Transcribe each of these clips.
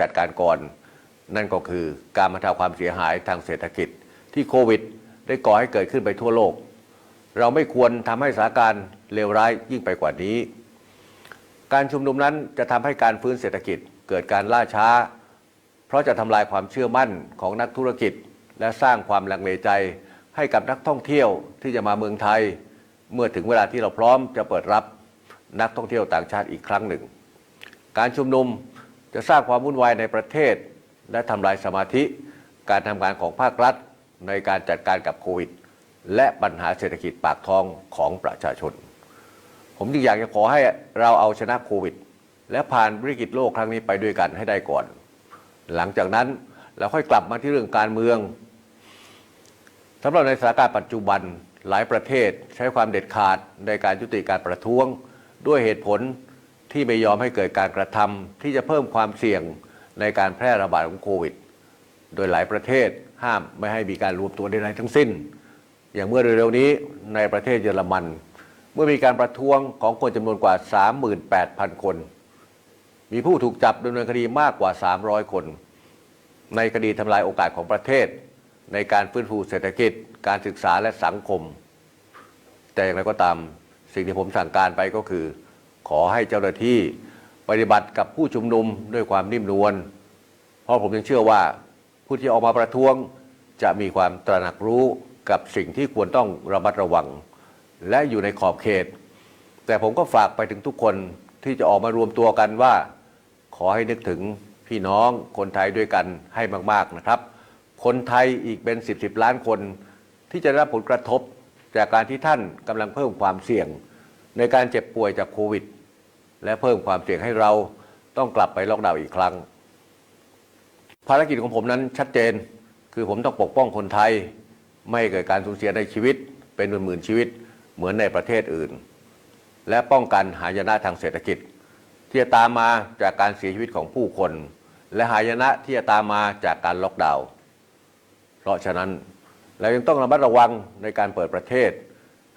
จัดการก่อนนั่นก็คือการบรรเทาความเสียหายทางเศรษฐกิจ ที่โควิด ได้ก่อให้เกิดขึ้นไปทั่วโลก เราไม่ควรทำให้สถานการณ์เลวร้ายยิ่งไปกว่านี้ การชุมนุมนั้นจะทำให้การฟื้นเศรษฐกิจเกิดการล่าช้า เพราะจะทำลายความเชื่อมั่นของนักธุรกิจ และสร้างความลังเลใจให้กับนักท่องเที่ยวที่จะมาเมืองไทย เมื่อถึงเวลาที่เราพร้อมจะเปิดรับนักท่องเที่ยวต่างชาติอีกครั้งหนึ่ง การชุมนุม จะสร้างความวุ่นวายในประเทศ และทำลายสมาธิการทำงานของภาครัฐ ในการจัดการกับโควิด และปัญหาเศรษฐกิจปากท้องของประชาชน ผมจึงอยากจะขอให้เราเอาชนะโควิด และผ่านวิกฤตโลกครั้งนี้ไปด้วยกันให้ได้ก่อน หลังจากนั้นเราค่อยกลับมาที่เรื่องการเมืองสำหรับในสถานการณ์ปัจจุบันหลายประเทศใช้ความเด็ดขาดในการยุติการประท้วงด้วยเหตุผล ที่ไม่ยอมให้เกิดการกระทำที่จะเพิ่มความเสี่ยงในการแพร่ระบาดของโควิด โดยหลายประเทศห้ามไม่ให้มีการรวมตัวใดๆทั้งสิ้น อย่างเมื่อเร็วๆนี้ในประเทศเยอรมัน เมื่อมีการประท้วงของคนจำนวนกว่า 38,000 คน มีผู้ถูกจับดำเนินคดีมากกว่า 300 คน ในคดีทำลายโอกาสของประเทศ ในการฟื้นฟูเศรษฐกิจ การศึกษาและสังคม แต่อย่างไรก็ตามสิ่งที่ผมสั่งการไปก็คือ อให้เจ้าหน้าที่ปฏิบัติกับผู้ชุมนุมด้วยความนิ่มนวล เพราะผมยังเชื่อว่าผู้ที่ออกมาประท้วงจะมีความตระหนักรู้กับสิ่งที่ควรต้องระมัดระวัง และอยู่ในขอบเขต แต่ผมก็ฝากไปถึงทุกคนที่จะออกมารวมตัวกันว่า ขอให้นึกถึงพี่น้องคนไทยด้วยกันให้มากๆนะครับ คนไทยอีกเป็น 10บสล้านคน ที่จะได้รับผลกระทบจากการที่ท่านกำลังเพิ่มความเสี่ยง ในการเจ็บป่วยจากโควิด และเพิ่มความเสี่ยงให้เราต้องกลับไปล็อกดาวน์อีกครั้ง ภารกิจของผมนั้นชัดเจน คือผมต้องปกป้องคนไทย ไม่เกิดการสูญเสียในชีวิต เป็นหมื่นๆชีวิตเหมือนในประเทศอื่น และป้องกันหายนะทางเศรษฐกิจ ที่จะตามมาจากการเสียชีวิตของผู้คน และหายนะที่จะตามมาจากการล็อกดาวน์เพราะฉะนั้นเรายังต้องระมัดระวังในการเปิดประเทศ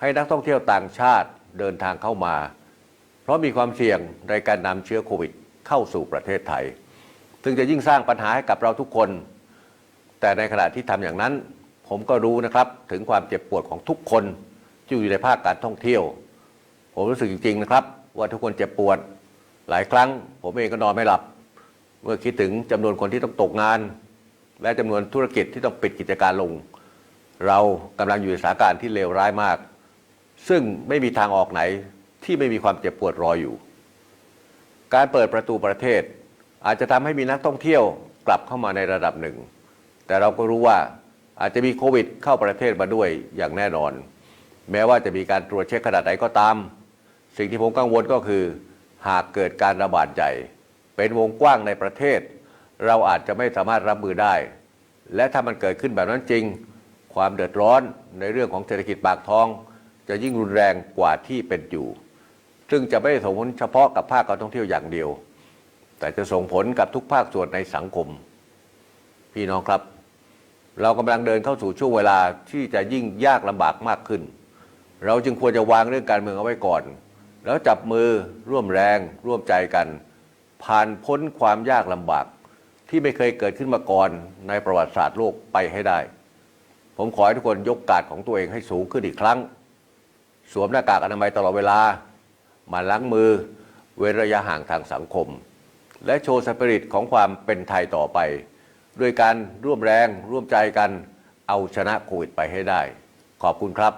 ให้นักท่องเที่ยวต่างชาติเดินทางเข้ามา เพราะมีความเสี่ยงในการนำเชื้อโควิดเข้าสู่ประเทศไทย ซึ่งจะยิ่งสร้างปัญหาให้กับเราทุกคน แต่ในขณะที่ทำอย่างนั้น ผมก็รู้นะครับถึงความเจ็บปวดของทุกคนที่อยู่ในภาคการท่องเที่ยว ผมรู้สึกจริง ๆ นะครับ ว่าทุกคนเจ็บปวด หลายครั้ง ผมเองก็นอนไม่หลับ เมื่อคิดถึงจำนวนคนที่ต้องตกงาน และจำนวนธุรกิจที่ต้องปิดกิจการลง เรากำลังอยู่ในสถานการณ์ที่เลวร้ายมาก ซึ่งไม่มีทางออกไหน ที่ไม่มีความเจ็บปวดรออยู่ การเปิดประตูประเทศ อาจจะทำให้มีนักท่องเที่ยวกลับเข้ามาในระดับหนึ่ง แต่เราก็รู้ว่าอาจจะมีโควิดเข้าประเทศมาด้วยอย่างแน่นอน แม้ว่าจะมีการตรวจเช็คขนาดไหนก็ตาม สิ่งที่ผมกังวลก็คือ หากเกิดการระบาดใหญ่เป็นวงกว้างในประเทศ เราอาจจะไม่สามารถรับมือได้ และถ้ามันเกิดขึ้นแบบนั้นจริง ความเดือดร้อนในเรื่องของเศรษฐกิจปากท้อง จะยิ่งรุนแรงกว่าที่เป็นอยู่ ซึ่งจะไม่ได้ส่งผลเฉพาะกับภาคการท่องเที่ยวอย่างเดียว แต่จะส่งผลกับทุกภาคส่วนในสังคม พี่น้องครับ เรากำลังเดินเข้าสู่ช่วงเวลาที่จะยิ่งยากลำบากมากขึ้น เราจึงควรจะวางเรื่องการเมืองเอาไว้ก่อน แล้วจับมือร่วมแรงร่วมใจกัน ผ่านพ้นความยากลำบากที่ไม่เคยเกิดขึ้นมาก่อนในประวัติศาสตร์โลกไปให้ได้ ผมขอให้ทุกคนยกกาดของตัวเองให้สูงขึ้นอีกครั้ง สวมหน้ากากอนามัยตลอดเวลา มาล้างมือ เว้นระยะห่างทางสังคม และโชว์สปิริตของความเป็นไทยต่อไป ด้วยการร่วมแรงร่วมใจกันเอาชนะโควิดไปให้ได้ ขอบคุณครับ